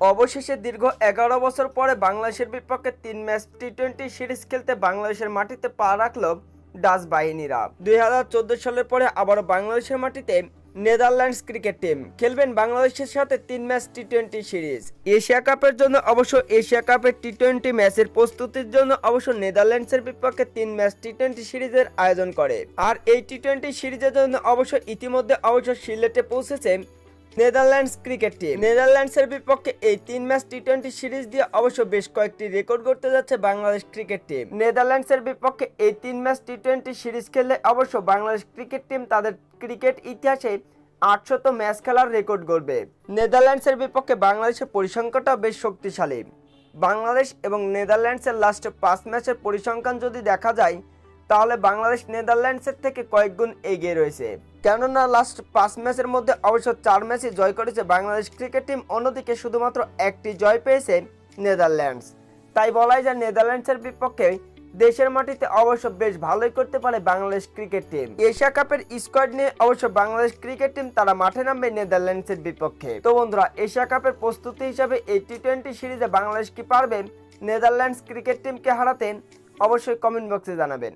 অবশেষে দীর্ঘ এগারো বছর পরে বাংলাদেশের বিপক্ষে তিন ম্যাচ টি টোয়েন্টি সিরিজ খেলতে বাংলাদেশের মাটিতে পা রাখল ডাচ বাহিনীরা। দু হাজার চোদ্দ সালের পরে আবারও বাংলাদেশের মাটিতে নেদারল্যান্ডস ক্রিকেট টিম খেলবেন বাংলাদেশের সাথে তিন match T twenty series. Asia কাপের জন্য অবশ্য এশিয়া কাপের টি টোয়েন্টি ম্যাচের প্রস্তুতির জন্য অবশ্য নেদারল্যান্ডসের বিপক্ষে তিন ম্যাচ টি টোয়েন্টি সিরিজের আয়োজন করে। আর এই টি টোয়েন্টি সিরিজের জন্য অবশ্য ইতিমধ্যে অবশ্য সিলেটে পৌঁছেছে নেদারল্যান্ডস ক্রিকেট টিম। নেদারল্যান্ডসের বিপক্ষে এই তিন ম্যাচ টি টোয়েন্টি সিরিজ দিয়ে অবশ্য বেশ কয়েকটি রেকর্ড করতে যাচ্ছে বাংলাদেশ ক্রিকেট টিম। নেদারল্যান্ডসের বিপক্ষে এই তিন ম্যাচ টি টোয়েন্টি সিরিজ খেললে অবশ্য বাংলাদেশ ক্রিকেট টিম তাদের ক্রিকেট ইতিহাসে আটশত ম্যাচ খেলার রেকর্ড গড়বে। নেদারল্যান্ডসের বিপক্ষে বাংলাদেশের পরিসংখ্যানটাও বেশ শক্তিশালী। বাংলাদেশ এবং নেদারল্যান্ডসের লাস্টে পাঁচ ম্যাচের পরিসংখ্যান যদি দেখা যায় তাহলে বাংলাদেশ নেদারল্যান্ডসের থেকে কয়েক গুণ এগিয়ে রয়েছে। কেননা লাস্ট পাঁচ ম্যাচের মধ্যে অবশ্য চার ম্যাচই জয় করেছে বাংলাদেশ ক্রিকেট টিম, অন্যদিকে শুধুমাত্র একটি জয় পেয়েছে নেদারল্যান্ডস। তাই বলাই যায় নেদারল্যান্ডসের বিপক্ষে দেশের মাটিতে অবশ্য বেশ ভালোই করতে পারে বাংলাদেশ ক্রিকেট টিম। এশিয়া কাপের স্কোয়াড নিয়ে অবশ্য বাংলাদেশ ক্রিকেট টিম তারা মাঠে নামবে নেদারল্যান্ডসের বিপক্ষে। তো বন্ধুরা, এশিয়া কাপের প্রস্তুতি হিসাবে এই টি টোয়েন্টি সিরিজে বাংলাদেশ কি পারবে? নেদারল্যান্ডস ক্রিকেট টিমকে হারাতে অবশ্যই কমেন্ট বক্সে জানাবেন।